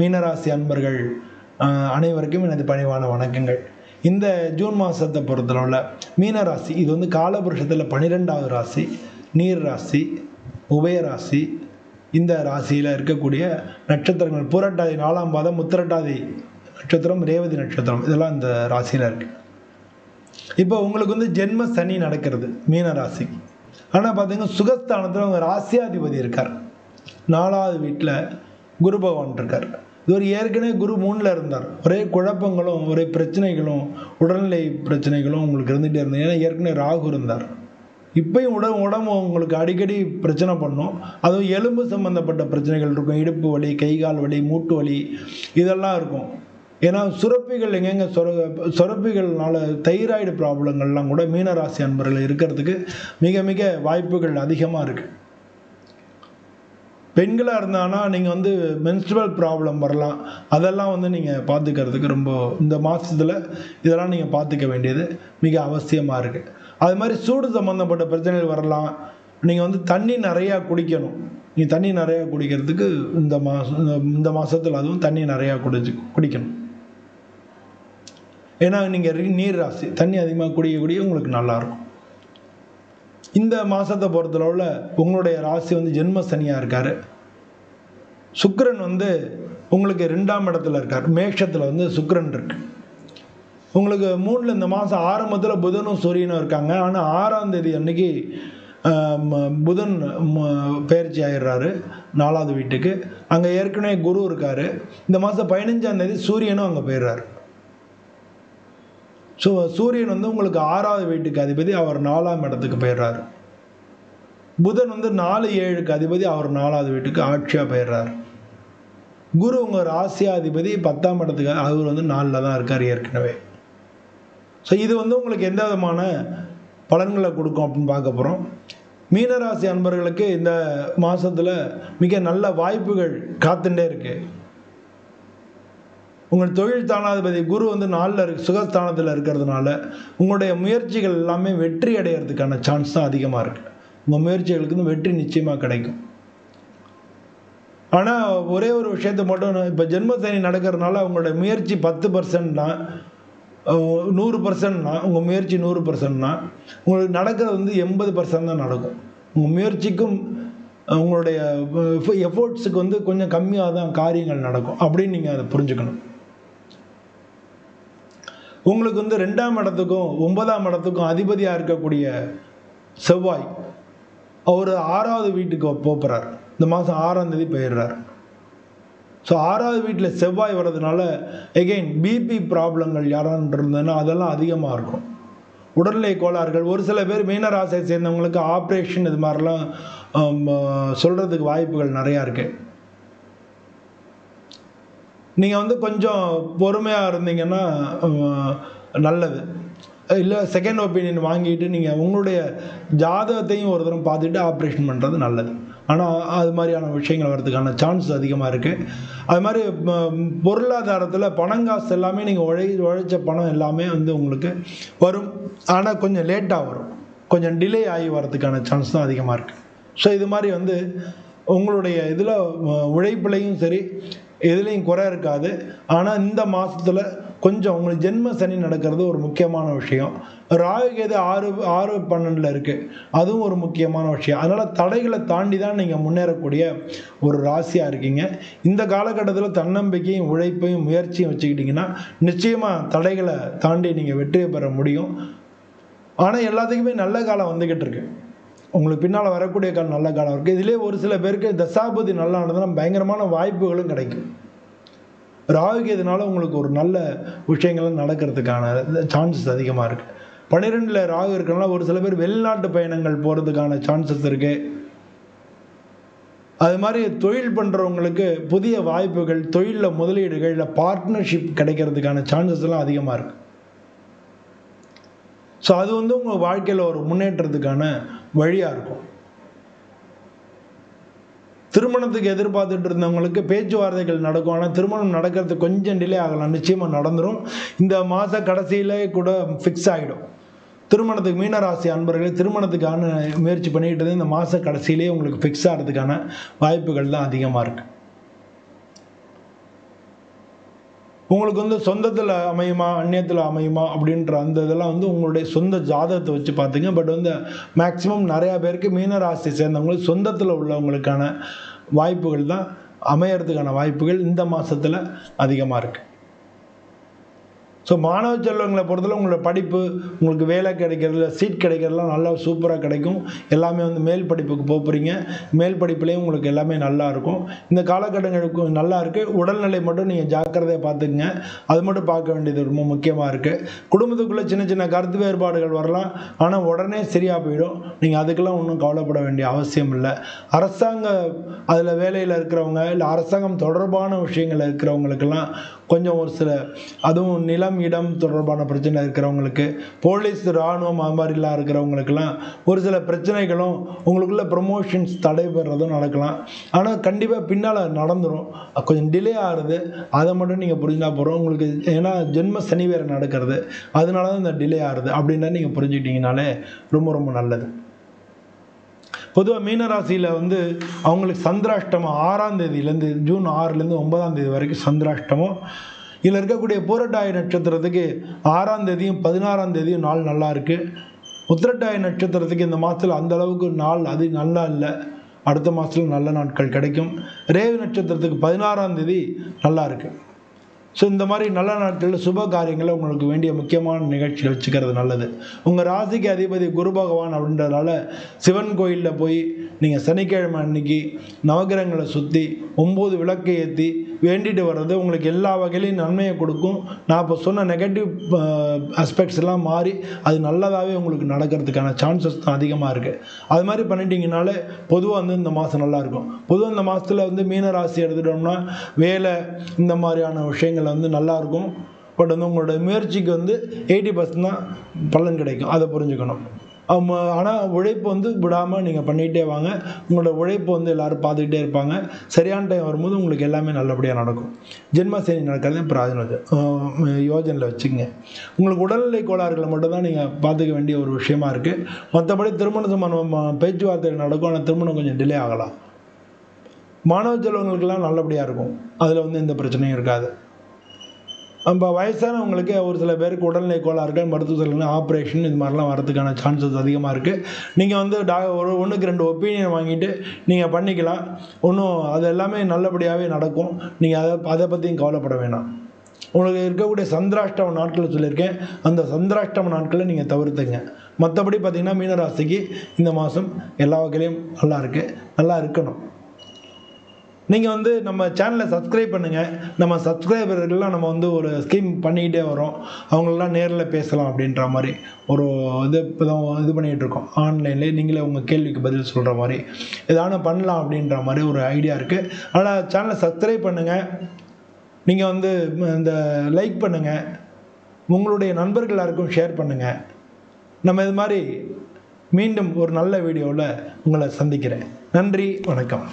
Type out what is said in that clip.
மீனராசி அன்பர்கள் அனைவருக்கும் எனது பணிவான வணக்கங்கள். இந்த ஜூன் மாதத்தை பொறுத்தளவில் மீனராசி இது வந்து காலபுருஷத்தில் பன்னிரெண்டாவது ராசி நீர் ராசி உபயராசி இந்த ராசியில் இருக்கக்கூடிய நட்சத்திரங்கள் பூரட்டாதி நாலாம் பாதம் முத்திரட்டாதி நட்சத்திரம் ரேவதி நட்சத்திரம் இதெல்லாம் இந்த ராசியில் இருக்கு. இப்போ உங்களுக்கு வந்து ஜென்ம சனி நடக்கிறது மீன ராசி ஆனால் பார்த்தீங்கன்னா சுகஸ்தானத்தில் உங்கள் ராசியாதிபதி இருக்கார். நாலாவது வீட்டில் குரு பகவான் இருக்கார். இவர் ஏற்கனவே குரு மூணில் இருந்தார். ஒரே குழப்பங்களும் ஒரே பிரச்சனைகளும் உடல்நிலை பிரச்சனைகளும் உங்களுக்கு இருந்துகிட்டே இருந்தது. ஏன்னா ஏற்கனவே ராகு இருந்தார். இப்பயும் உடம்பு உடம்பு உங்களுக்கு அடிக்கடி பிரச்சனை பண்ணும். அதுவும் எலும்பு சம்மந்தப்பட்ட பிரச்சனைகள் இருக்கும். இடுப்பு வலி கை கால் வலி மூட்டு வலி இதெல்லாம் இருக்கும். ஏன்னா சுரப்பிகள் எங்கெங்க சுர சுரப்பிகள்னால தைராய்டு ப்ராப்ளங்கள்லாம் கூட மீனராசி அன்பர்கள் இருக்கிறதுக்கு மிக மிக வாய்ப்புகள் அதிகமாக இருக்குது பெண்களாக இருந்தானா நீங்கள் வந்து மென்ஸ்ட்ரல் ப்ராப்ளம் வரலாம். அதெல்லாம் வந்து நீங்கள் பார்த்துக்கிறதுக்கு ரொம்ப இந்த மாதத்தில் இதெல்லாம் நீங்கள் பார்த்துக்க வேண்டியது மிக அவசியமாக இருக்குது அது மாதிரி சூடு சம்மந்தப்பட்ட பிரச்சனைகள் வரலாம். நீங்கள் வந்து தண்ணி நிறையா குடிக்கணும். நீங்கள் தண்ணி நிறையா குடிக்கிறதுக்கு இந்த மாதம் இந்த மாதத்தில் அதுவும் தண்ணி நிறையா குடிச்சு குடிக்கணும். ஏன்னா நீங்கள் நீர் ராசி தண்ணி அதிகமாக குடிக்க குடிய உங்களுக்கு நல்லாயிருக்கும் இந்த மாதத்தை பொறுத்தளவில் உங்களுடைய ராசி வந்து ஜென்ம சனியாக இருக்கார். சுக்கரன் வந்து உங்களுக்கு ரெண்டாம் இடத்துல இருக்கார். மேஷத்தில் வந்து சுக்கரன் இருக்கு. உங்களுக்கு மூணில் இந்த மாதம் ஆரம்பத்தில் புதனும் சூரியனும் இருக்காங்க. ஆனால் ஆறாம் தேதி அன்னைக்கு ம- புதன் பயிற்சி ஆயிடுறாரு. நாலாவது வீட்டுக்கு. அங்கே ஏற்கனவே குரு இருக்கார். இந்த மாதம் பதினஞ்சாம் தேதி சூரியனும் அங்கே போயிடுறாரு. ஸோ சூரியன் வந்து உங்களுக்கு ஆறாவது வீட்டுக்கு அதிபதி அவர் நாலாம் இடத்துக்கு போயிடுறாரு. புதன் வந்து நாலு ஏழுக்கு அதிபதி அவர் நாலாவது வீட்டுக்கு ஆட்சியாக போயிடுறாரு. குரு உங்கள் ராசியாதிபதி பத்தாம் இடத்துக்கு அவர் வந்து நாலில் தான் இருக்கார் ஏற்கனவே. ஸோ இது வந்து உங்களுக்கு எந்த விதமான பலன்களை கொடுக்கும் அப்படின்னு பார்க்க போகிறோம் மீனராசி அன்பர்களுக்கு இந்த மாதத்தில் மிக நல்ல வாய்ப்புகள் காத்துட்டே இருக்குது உங்கள் தொழில் தானாதிபதி குரு வந்து நாளில் இருக்கு சுகஸ்தானத்தில் இருக்கிறதுனால உங்களுடைய முயற்சிகள் எல்லாமே வெற்றி அடையிறதுக்கான சான்ஸ் தான் அதிகமாக இருக்குது உங்கள் முயற்சிகளுக்கு வந்து வெற்றி நிச்சயமாக கிடைக்கும். ஆனால் ஒரே ஒரு விஷயத்தை மட்டும் இப்போ ஜென்மசனி நடக்கிறதுனால அவங்களோட முயற்சி பத்து பர்சன்ட்னா நூறு பர்சன்ட்னா உங்கள் முயற்சி நூறு பர்சன்ட்னா உங்களுக்கு நடக்கிறது வந்து எண்பது பர்சன்ட் தான் நடக்கும். உங்கள் முயற்சிக்கும் உங்களுடைய எஃபோர்ட்ஸுக்கு வந்து கொஞ்சம் கம்மியாக தான் காரியங்கள் நடக்கும். அப்படின்னு நீங்கள் அதை புரிஞ்சுக்கணும். உங்களுக்கு வந்து ரெண்டாம் இடத்துக்கும் ஒன்பதாம் இடத்துக்கும் அதிபதியாக இருக்கக்கூடிய செவ்வாய் அவர் ஆறாவது வீட்டுக்கு போகிறார் இந்த மாதம் ஆறாம் தேதி போயிடுறார். ஸோ ஆறாவது வீட்டில் செவ்வாய் வர்றதுனால எகெயின் பிபி ப்ராப்ளங்கள் யாரான்னு இருந்ததுன்னா அதெல்லாம் அதிகமாக இருக்கும். உடல்நிலை கோளாறுகள் ஒரு சில பேர் மீனராசியை சேர்ந்தவங்களுக்கு ஆப்ரேஷன் இது மாதிரிலாம் சொல்கிறதுக்கு வாய்ப்புகள் நிறையா இருக்குது நீங்கள் வந்து கொஞ்சம் பொறுமையாக இருந்தீங்கன்னா நல்லது. இல்லை செகண்ட் ஒப்பீனியன் வாங்கிட்டு நீங்கள் உங்களுடைய ஜாதகத்தையும் ஒரு தரம் பார்த்துட்டு ஆப்ரேஷன் பண்ணுறது நல்லது. ஆனால் அது மாதிரியான விஷயங்கள் வர்றதுக்கான சான்ஸ் அதிகமாக இருக்குது அது மாதிரி பொருளாதாரத்தில் பொருளாதாரத்தில் பணங்காசு எல்லாமே நீங்கள் உழை உழைச்ச பணம் எல்லாமே வந்து உங்களுக்கு வரும். ஆனால் கொஞ்சம் லேட்டாக வரும். கொஞ்சம் டிலே ஆகி வர்றதுக்கான சான்ஸ் தான் அதிகமாக இருக்குது ஸோ இது மாதிரி வந்து உங்களுடைய இதில் உழைப்புலையும் சரி எதுலேயும் குறை இருக்காது. ஆனால் இந்த மாதத்தில் கொஞ்சம் உங்களுக்கு ஜென்ம சனி நடக்கிறது ஒரு முக்கியமான விஷயம். ராகுகேது ஆறு ஆறு பன்னெண்டில் இருக்குது அதுவும் ஒரு முக்கியமான விஷயம். அதனால் தடைகளை தாண்டி தான் நீங்கள் முன்னேறக்கூடிய ஒரு ராசியாக இருக்கீங்க. இந்த காலகட்டத்தில் தன்னம்பிக்கையும் உழைப்பையும் முயற்சியும் வச்சுக்கிட்டிங்கன்னா நிச்சயமாக தடைகளை தாண்டி நீங்கள் வெற்றியை பெற முடியும். ஆனால் எல்லாத்துக்குமே நல்ல காலம் வந்துக்கிட்டு இருக்கு. உங்களுக்கு பின்னால் வரக்கூடிய காலம் நல்ல காலம் இருக்குது இதிலே ஒரு சில பேருக்கு தசாபதி நல்லா ஆனதுன்னா பயங்கரமான வாய்ப்புகளும் கிடைக்கும். ராகுகேதுனால உங்களுக்கு ஒரு நல்ல விஷயங்கள் நடக்கிறதுக்கான சான்சஸ் அதிகமாக இருக்குது பன்னிரெண்டில் ராகு இருக்கிறனால ஒரு சில பேர் வெளிநாட்டு பயணங்கள் போகிறதுக்கான சான்சஸ் இருக்குது அது மாதிரி தொழில் பண்ணுறவங்களுக்கு புதிய வாய்ப்புகள் தொழிலில் முதலீடுகள் இல்லை பார்ட்னர்ஷிப் கிடைக்கிறதுக்கான சான்சஸ் எல்லாம் அதிகமாக இருக்குது ஸோ அது வந்து உங்கள் வாழ்க்கையில் ஒரு முன்னேற்றத்துக்கான வழியாக இருக்கும். திருமணத்துக்கு எதிர்பார்த்துட்டு இருந்தவங்களுக்கு பேச்சுவார்த்தைகள் நடக்கும். ஆனால் திருமணம் நடக்கிறது கொஞ்சம் டிலே ஆகலாம். நிச்சயமாக நடந்துடும் இந்த மாத கடைசியிலே கூட ஃபிக்ஸ் ஆகிடும் திருமணத்துக்கு மீனராசி அன்பர்களே திருமணத்துக்கான முயற்சி பண்ணிக்கிட்டது இந்த மாத கடைசியிலே உங்களுக்கு ஃபிக்ஸ் ஆகிறதுக்கான வாய்ப்புகள் தான் அதிகமாக இருக்குது உங்களுக்கு வந்து சொந்தத்தில் அமையுமா அந்நியத்தில் அமையுமா அப்படின்ற அந்த இதெல்லாம் வந்து உங்களுடைய சொந்த ஜாதகத்தை வச்சு பார்த்துங்க பட் வந்து மேக்ஸிமம் நிறையா பேருக்கு மீனராசி சேர்ந்தவங்களுக்கு சொந்தத்தில் உள்ளவங்களுக்கான வாய்ப்புகள் தான் அமையறதுக்கான வாய்ப்புகள் இந்த மாதத்தில் அதிகமாக இருக்குது ஸோ மாணவ செல்வங்களை பொறுத்தவரை உங்களோட படிப்பு உங்களுக்கு வேலை கிடைக்கிறதுல சீட் கிடைக்கிறதுலாம் நல்லா சூப்பராக கிடைக்கும். எல்லாமே வந்து மேல் படிப்புக்கு போக போகிறீங்க மேல் படிப்புலேயும் உங்களுக்கு எல்லாமே நல்லா இருக்கும். இந்த காலகட்டங்களுக்கு நல்லா இருக்குது உடல்நிலை மட்டும் நீங்கள் ஜாக்கிரதையாக பார்த்துக்குங்க. அது மட்டும் பார்க்க வேண்டியது ரொம்ப முக்கியமாக இருக்குது குடும்பத்துக்குள்ளே சின்ன சின்ன கருத்து வேறுபாடுகள் வரலாம். ஆனால் உடனே சரியாக போயிடும். நீங்கள் அதுக்கெல்லாம் ஒன்றும் கவலைப்பட வேண்டிய அவசியம் இல்லை. அரசாங்க அதில் வேலையில் இருக்கிறவங்க இல்லை அரசாங்கம் தொடர்பான விஷயங்கள் இருக்கிறவங்களுக்கெல்லாம் கொஞ்சம் ஒரு சில அதுவும் நிலம் இடம் தொடர்பான பிரச்சனை இருக்கிறவங்களுக்கு போலீஸ் இராணுவம் அது மாதிரிலாம் இருக்கிறவங்களுக்கெல்லாம் ஒரு சில பிரச்சனைகளும் உங்களுக்குள்ள ப்ரொமோஷன்ஸ் தடைபெறதும் நடக்கலாம். ஆனால் கண்டிப்பாக பின்னால் நடந்துடும் கொஞ்சம் டிலே ஆகுது. அதை மட்டும் நீங்கள் புரிஞ்சால் போகிறோம் உங்களுக்கு ஏன்னா ஜென்ம சனி வேறு நடக்கிறது. அதனால தான் இந்த டிலே ஆகுது. அப்படின்னா நீங்கள் புரிஞ்சுக்கிட்டீங்கனாலே ரொம்ப ரொம்ப நல்லது. பொதுவாக மீனராசியில் வந்து அவங்களுக்கு சந்திராஷ்டமம் ஆறாம் தேதியிலேருந்து ஜூன் ஆறுலேருந்து ஒன்பதாம் தேதி வரைக்கும் சந்திராஷ்டமம். இதில் இருக்கக்கூடிய பூரட்டாய நட்சத்திரத்துக்கு ஆறாம் தேதியும் பதினாறாம் தேதியும் நாள் நல்லா இருக்குது உத்திரட்டாய நட்சத்திரத்துக்கு இந்த மாதத்தில் அந்த அளவுக்கு நாள் அது நல்லா இல்லை. அடுத்த மாதத்தில் நல்ல நாட்கள் கிடைக்கும். ரேவு நட்சத்திரத்துக்கு பதினாறாம் தேதி நல்லா இருக்குது ஸோ இந்த மாதிரி நல்ல நாட்களில் சுப காரியங்களை உங்களுக்கு வேண்டிய முக்கியமான நிகழ்ச்சியில் வச்சுக்கிறது நல்லது. உங்கள் ராசிக்கு அதிபதி குரு பகவான் அப்படின்றதுனால சிவன் கோயிலில் போய் நீங்கள் சனிக்கிழமை அன்னைக்கு நவகிரகங்களை சுற்றி ஒம்பது விளக்கை ஏற்றி வேண்டிட்டு வர்றது உங்களுக்கு எல்லா வகையிலையும் நன்மையை கொடுக்கும். நான் இப்போ சொன்ன நெகட்டிவ் அஸ்பெக்ட்ஸ் எல்லாம் மாறி அது நல்லதாகவே உங்களுக்கு நடக்கிறதுக்கான சான்சஸ் தான் அதிகமாக இருக்குது அது மாதிரி பண்ணிட்டீங்கனாலே பொதுவாக வந்து இந்த மாதம் நல்லாயிருக்கும் பொதுவாக இந்த மாதத்தில் வந்து மீன ராசி எடுத்துட்டோம்னா வேலை இந்த மாதிரியான விஷயங்கள் வந்து நல்லாயிருக்கும் பட் வந்து உங்களோட முயற்சிக்கு வந்து எயிட்டி பர்சன்ட் தான் பலன் கிடைக்கும். அதை புரிஞ்சுக்கணும். ஆனால் உழைப்பு வந்து விடாமல் நீங்கள் பண்ணிகிட்டே வாங்க. உங்களோட உழைப்பு வந்து எல்லோரும் பார்த்துக்கிட்டே இருப்பாங்க. சரியான டைம் வரும்போது உங்களுக்கு எல்லாமே நல்லபடியாக நடக்கும். ஜென்ம சனி நடக்கிறது பிராஜனம் யோஜனையில் வச்சுக்கங்க. உங்களுக்கு உடல்நிலை கோளாறுகளை மட்டும்தான் நீங்கள் பார்த்துக்க வேண்டிய ஒரு விஷயமா இருக்குது மற்றபடி திருமண சம்பந்தம் பேச்சுவார்த்தை நடக்கும். ஆனால் திருமணம் கொஞ்சம் டிலே ஆகலாம். மாணவ செல்வங்களுக்கெல்லாம் நல்லபடியாக இருக்கும். அதில் வந்து எந்த பிரச்சனையும் இருக்காது. நம்ம வயசானவங்களுக்கு ஒரு சில பேருக்கு உடல்நிலை கோளாறுகள் மருத்துவ செலவு ஆப்ரேஷன் இது மாதிரிலாம் வரதுக்கான சான்சஸ் அதிகமாக இருக்குது நீங்கள் வந்து டா ஒரு ஒன்றுக்கு ரெண்டு ஒப்பீனியன் வாங்கிட்டு நீங்கள் பண்ணிக்கலாம். ஒன்றும் அது எல்லாமே நல்லபடியாகவே நடக்கும். நீங்கள் அதை அதை பற்றியும் கவலைப்பட வேணாம். உங்களுக்கு இருக்கக்கூடிய சந்திராஷ்டம நாட்களை சொல்லியிருக்கேன். அந்த சந்திராஷ்டம நாட்களை நீங்கள் தவிர்த்துங்க. மற்றபடி பார்த்திங்கன்னா மீனராசிக்கு இந்த மாதம் எல்லா வகையிலையும் நல்லா இருக்குது நல்லா இருக்கணும். நீங்கள் வந்து நம்ம சேனலை சப்ஸ்கிரைப் பண்ணுங்கள் நம்ம சப்ஸ்கிரைபர்கள்லாம் நம்ம வந்து ஒரு ஸ்கீம் பண்ணிக்கிட்டே வரோம். அவங்களெலாம் நேரில் பேசலாம் அப்படின்ற மாதிரி. ஒரு இது இப்போ தான் இது பண்ணிகிட்டு இருக்கோம். ஆன்லைன்லேயே நீங்களே உங்கள் கேள்விக்கு பதில் சொல்கிற மாதிரி. எதான பண்ணலாம் அப்படின்ற மாதிரி ஒரு ஐடியா இருக்குது அதனால் சேனலை சப்ஸ்கிரைப் பண்ணுங்கள் நீங்கள் வந்து இந்த லைக் பண்ணுங்கள் உங்களுடைய நண்பர்கள் எல்லாருக்கும் ஷேர் பண்ணுங்கள் நம்ம இது மாதிரி மீண்டும் ஒரு நல்ல வீடியோவில் உங்களை சந்திக்கிறேன். நன்றி வணக்கம்.